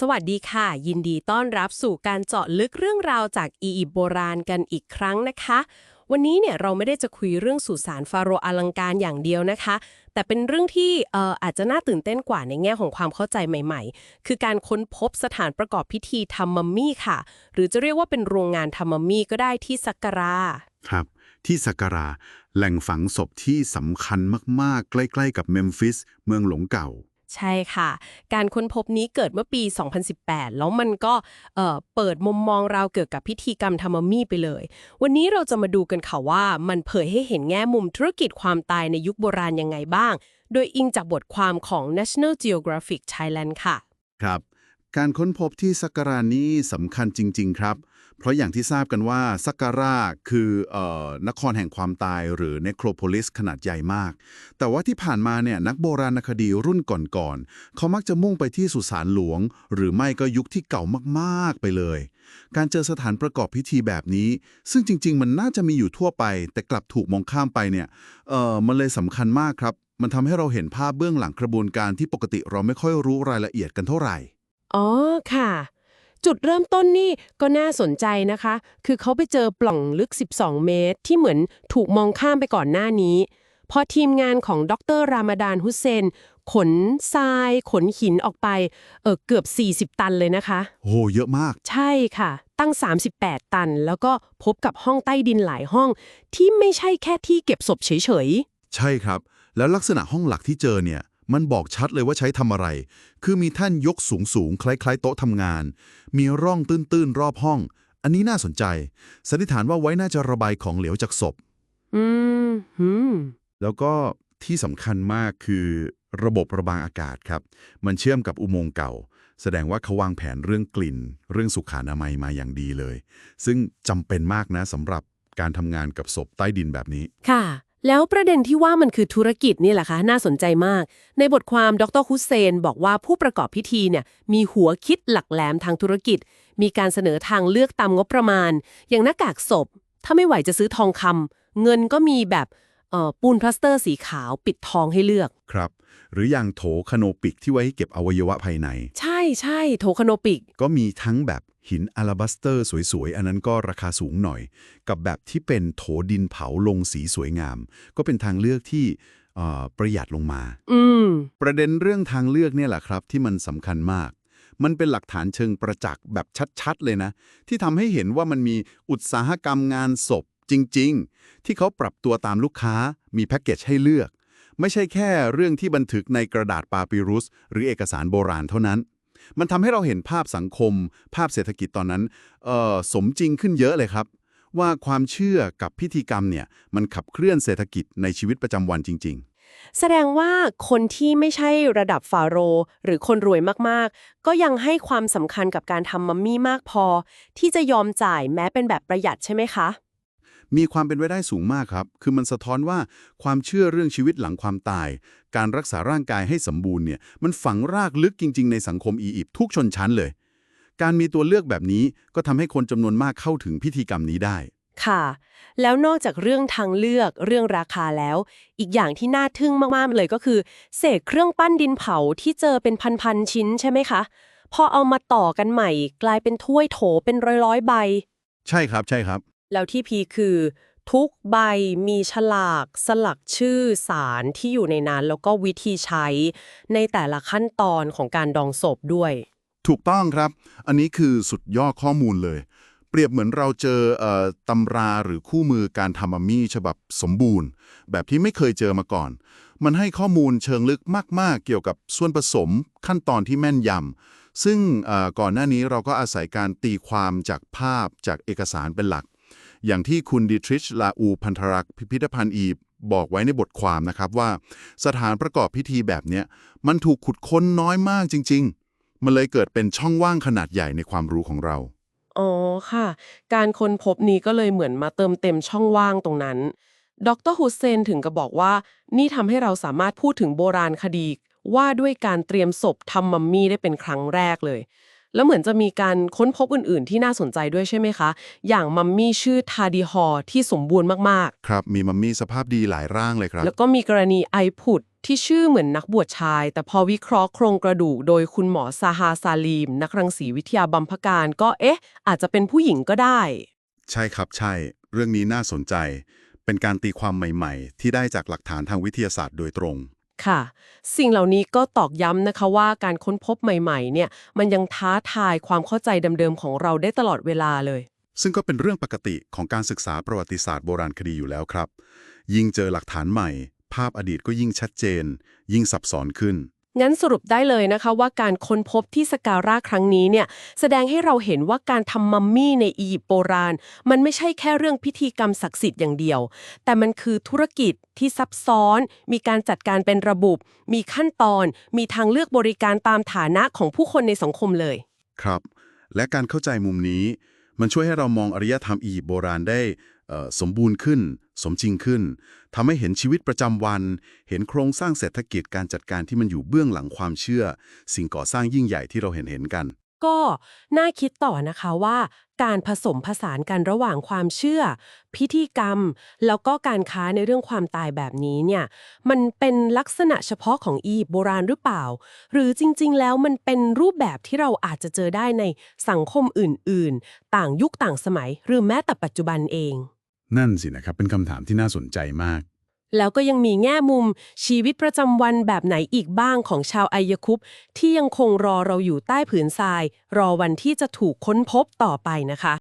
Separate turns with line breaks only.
สวัสดีค่ะ ยินดีต้อนรับสู่การเจาะลึกเรื่องราวจากอียิปต์โบราณกันอีกครั้งนะคะ วันนี้เนี่ยเราไม่ได้จะคุยเรื่องสุสานฟาโรห์อลังการอย่างเดียวนะคะ แต่เป็นเรื่องที่เอ่ออาจจะน่าตื่นเต้นกว่าในแง่ของความเข้าใจใหม่ ๆ คือการค้นพบสถานประกอบพิธีทำมัมมี่ค่ะ หรือจะเรียกว่าเป็นโรงงานทำมัมมี่ก็ได้ที่สักการา
ครับที่สักการาแหล่งฝังศพที่สำคัญมากๆ ใกล้ ๆ กับเมมฟิสเมืองหลงเก่า
ใช่ค่ะ การค้นพบนี้เกิดเมื่อปี 2018 แล้วมันก็เเปิดมุมมองเราเกี่ยวกับพิธีกรรมทำมัมมีไปเลย วันนี้เราจะมาดูกันค่ะว่ามันเผยให้เห็นแง่มุมธุรกิจความตายในยุคโบราณยังไงบ้าง โดยอิงจากบทความของ National Geographic Thailand ค่ะ
ครับ การค้นพบที่สักการานี้สำคัญจริง ๆ ครับเเพราะอย่างที่ทราบกันว่าสักการาคือเออนครแห่งความตายหรือเนโครโพลิสขนาดใหญ่มาก แต่ว่าที่ผ่านมาเนี่ยนักโบราณคดีรุ่นก่อนๆเขามักจะมุ่งไปที่สุสานหลวง หรือไม่ก็ยุคที่เก่ามากๆไปเลย การเจอสถานประกอบพิธีแบบนี้ ซึ่งจริง ๆ มันน่าจะมีอยู่ทั่วไป แต่กลับถูกมองข้ามไปเนี่ยเออมันเลยสำคัญมากครับ มันทำให้เราเห็นภาพเบื้องหลังกระบวนการที่ปกติเราไม่ค่อยรู้รายละเอียดกันเท่าไหร่
อ๋อค่ะ จุดเริ่มต้นนี่ก็น่าสนใจนะคะ คือเขาไปเจอปล่องลึก 12 เมตร ที่เหมือนถูกมองข้ามไปก่อนหน้านี้ พอทีมงานของดรรามาดานฮุสเซน ขนทราย ขนหินออกไปเออเกือบ 40 ตันเลยนะคะ
โหเยอะมาก
ใช่ค่ะ ตั้ง 38 ตัน แล้วก็พบกับห้องใต้ดินหลายห้อง ที่ไม่ใช่แค่ที่เก็บศพเฉย
ใช่ครับ แล้วลักษณะห้องหลักที่เจอเนี่ย มันบอกชัดเลยว่าใช้ทำอะไร คือมีแท่านยกสูงสูงๆคล้ายๆ โต๊ะทำงาน มีร่องตื้นๆ รอบห้อง อันนี้น่าสนใจ สันนิษฐานว่าไว้น่าจะระบายของเหลวจากศพ
ๆอืมหืม
แล้วก็ที่สำคัญมากคือระบบระบายอากาศครับ มันเชื่อมกับอุโมงค์เก่า แสดงว่าเขาวางแผนเรื่องกลิ่น เรื่องสุขอนามัยมาอย่างดีเลย ซึ่งจำเป็นมากนะสำหรับการทำงานกับศพใต้ดินแบบนี้
ค่ะ แล้วประเด็นที่ว่ามันคือธุรกิจนี่แหละคะน่าสนใจมาก ในบทความดรฮุสเซน บอกว่าผู้ประกอบพิธีเนี่ยมีหัวคิดหลักแหลมทางธุรกิจ มีการเสนอทางเลือกตามงบประมาณ อย่างหน้ากากศพ ถ้าไม่ไหวจะซื้อทองคำเงินก็มีแบบเอ่อปูนพลาสเตอร์สีขาวปิดทองให้เลือก
ครับ หรืออย่างโถคโนปิกที่ไว้ให้เก็บอวัยวะภายใน
ใช่ ใช่โถคโนปิก
ก็มีทั้งแบบหินอาลาบัสเตอร์สวยๆ อันนั้นก็ราคาสูงหน่อย กับแบบที่เป็นโถดินเผาลงสีสวยงาม ก็เป็นทางเลือกที่เอ่อประหยัดลงมา
อืม
ประเด็นเรื่องทางเลือกเนี่ยแหละครับ ที่มันสำคัญมาก มันเป็นหลักฐานเชิงประจักษ์แบบชัดๆ เลยนะ ที่ทำให้เห็นว่ามันมีอุตสาหกรรมงานศพจริง ๆ ที่เขาปรับตัวตามลูกค้า มีแพ็กเกจให้เลือก ไม่ใช่แค่เรื่องที่บันทึกในกระดาษปาปิรุส หรือเอกสารโบราณเท่านั้น มันทำให้เราเห็นภาพสังคม ภาพเศรษฐกิจตอนนั้นเออสมจริงขึ้นเยอะเลยครับ ว่าความเชื่อกับพิธีกรรมเนี่ยมันขับเคลื่อนเศรษฐกิจในชีวิตประจำวันจริง ๆ
แสดงว่าคนที่ไม่ใช่ระดับฟาโรห์หรือคนรวยมากๆ ก็ยังให้ความสำคัญกับการทำมัมมี่มากพอ ที่จะยอมจ่ายแม้เป็นแบบประหยัดใช่ไหมคะ
มีความเป็นไปได้สูงมากครับ คือมันสะท้อนว่าความเชื่อเรื่องชีวิตหลังความตาย การรักษาร่างกายให้สมบูรณ์เนี่ย มันฝังรากลึกจริง ๆ ในสังคมอียิปต์ทุกชนชั้นเลย การมีตัวเลือกแบบนี้ก็ทำให้คนจำนวนมากเข้าถึงพิธีกรรมนี้ได้
ค่ะ แล้วนอกจากเรื่องทางเลือกเรื่องราคาแล้ว อีกอย่างที่น่าทึ่งมากๆเลยก็คือ เศษเครื่องปั้นดินเผาที่เจอเป็นพันๆชิ้นใช่ไหมคะพอเอามาต่อกันใหม่ กลายเป็นถ้วยโถเป็นร้อยๆใบ
ใช่ครับใช่ครับ
แล้วที่พีคือ ทุกใบมีฉลาก สลักชื่อสารที่อยู่ในนั้น แล้วก็วิธีใช้ในแต่ละขั้นตอนของการดองศพด้วย
ถูกต้องครับ อันนี้คือสุดยอดข้อมูลเลย เปรียบเหมือนเราเจอเออตำราหรือคู่มือการทำมัมมี่ฉบับสมบูรณ์ แบบที่ไม่เคยเจอมาก่อน มันให้ข้อมูลเชิงลึกมาก ๆ เกี่ยวกับส่วนผสมขั้นตอนที่แม่นยำซึ่งเอ่อก่อนหน้านี้เราก็อาศัยการตีความจากภาพจากเอกสารเป็นหลัก อย่างที่คุณดิทริชลาอูพันธรักษ์พิพิธภัณฑ์อียิปต์บอกไว้ในบทความนะครับว่า สถานประกอบพิธีแบบนี้มันถูกขุดค้นน้อยมากจริง ๆ มันเลยเกิดเป็นช่องว่างขนาดใหญ่ในความรู้ของเรา
อ๋อค่ะ การค้นพบนี้ก็เลยเหมือนมาเติมเต็มช่องว่างตรงนั้น ดรฮุสเซนถึงกับบอกว่า นี่ทำให้เราสามารถพูดถึงโบราณคดี ว่าด้วยการเตรียมศพทำมัมมี่ได้เป็นครั้งแรกเลย แล้วเหมือนจะมีการค้นพบอื่นๆ ที่น่าสนใจด้วยใช่ไหมคะ อย่างมัมมี่ชื่อทาดีฮอร์ที่สมบูรณ์มาก
ครับ มีมัมมี่สภาพดีหลายร่างเลยครับ
ๆแล้วก็มีกรณีไอพุดที่ชื่อเหมือนนักบวชชาย แต่พอวิเคราะห์โครงกระดูกโดยคุณหมอซาฮาซาลีม นักรังสีวิทยาบัมพการ ก็เอ๊ะ อาจจะเป็นผู้หญิงก็ได้
ใช่ครับใช่ เรื่องนี้น่าสนใจ เป็นการตีความใหม่ ๆ ที่ได้จากหลักฐานทางวิทยาศาสตร์โดยตรง
ค่ะ สิ่งเหล่านี้ก็ตอกย้ำนะคะว่าการค้นพบใหม่ๆ เนี่ย มันยังท้าทายความเข้าใจเดิมๆของเราได้ตลอดเวลาเลย
ซึ่งก็เป็นเรื่องปกติของการศึกษาประวัติศาสตร์โบราณคดีอยู่แล้วครับ ยิ่งเจอหลักฐานใหม่ ภาพอดีตก็ยิ่งชัดเจน ยิ่งซับซ้อนขึ้น
งั้นสรุปได้เลยนะคะว่าการค้นพบที่สการ่าครั้งนี้เนี่ยแสดงให้เราเห็นว่าการทำมัมมี่ในอียิปต์โบราณ มันไม่ใช่แค่เรื่องพิธีกรรมศักดิ์สิทธิ์อย่างเดียว แต่มันคือธุรกิจที่ซับซ้อน มีการจัดการเป็นระบบ มีขั้นตอน มีทางเลือกบริการตามฐานะของผู้คนในสังคมเลย
ครับ และการเข้าใจมุมนี้ มันช่วยให้เรามองอารยธรรมอียิปต์โบราณได้สมบูรณ์ขึ้น สมจริงขึ้นทำให้เห็นชีวิตประจำวัน เห็นโครงสร้างเศรษฐกิจการจัดการที่มันอยู่เบื้องหลังความเชื่อ สิ่งก่อสร้างยิ่งใหญ่ที่เราเห็นเห็นกัน
ก็น่าคิดต่อนะคะว่า การผสมผสานกันระหว่างความเชื่อ พิธีกรรม แล้วก็การค้าในเรื่องความตายแบบนี้เนี่ยมันเป็นลักษณะเฉพาะของอียิปต์โบราณหรือเปล่า หรือจริง ๆ แล้วมันเป็นรูปแบบที่เราอาจจะเจอได้ในสังคมอื่น ๆ ต่างยุคต่างสมัย หรือแม้แต่ปัจจุบันเอง
นั่นสินะครับ เป็นคำถามที่น่าสนใจมาก
แล้วก็ยังมีแง่มุมชีวิตประจำวันแบบไหนอีกบ้างของชาวไอยคุปที่ยังคงรอเราอยู่ใต้ผืนทราย รอวันที่จะถูกค้นพบต่อไปนะคะ